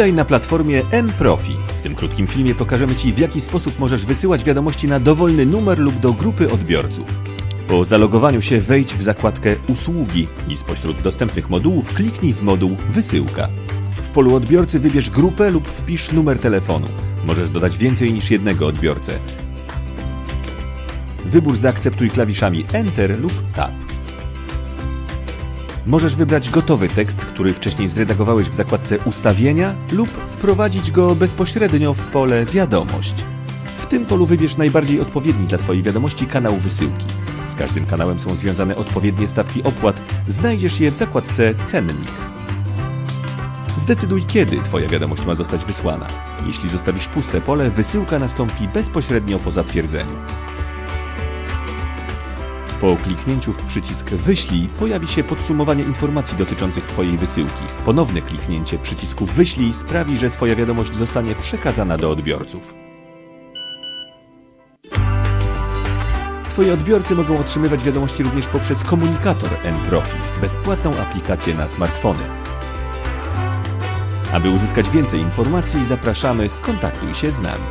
Witaj na platformie mProfi. W tym krótkim filmie pokażemy Ci, w jaki sposób możesz wysyłać wiadomości na dowolny numer lub do grupy odbiorców. Po zalogowaniu się wejdź w zakładkę Usługi i spośród dostępnych modułów kliknij w moduł Wysyłka. W polu odbiorcy wybierz grupę lub wpisz numer telefonu. Możesz dodać więcej niż jednego odbiorcę. Wybór zaakceptuj klawiszami Enter lub Tab. Możesz wybrać gotowy tekst, który wcześniej zredagowałeś w zakładce Ustawienia lub wprowadzić go bezpośrednio w pole Wiadomość. W tym polu wybierz najbardziej odpowiedni dla Twojej wiadomości kanał wysyłki. Z każdym kanałem są związane odpowiednie stawki opłat. Znajdziesz je w zakładce Cennik. Zdecyduj, kiedy Twoja wiadomość ma zostać wysłana. Jeśli zostawisz puste pole, wysyłka nastąpi bezpośrednio po zatwierdzeniu. Po kliknięciu w przycisk Wyślij pojawi się podsumowanie informacji dotyczących Twojej wysyłki. Ponowne kliknięcie przycisku Wyślij sprawi, że Twoja wiadomość zostanie przekazana do odbiorców. Twoi odbiorcy mogą otrzymywać wiadomości również poprzez komunikator mProfi, bezpłatną aplikację na smartfony. Aby uzyskać więcej informacji, zapraszamy, skontaktuj się z nami.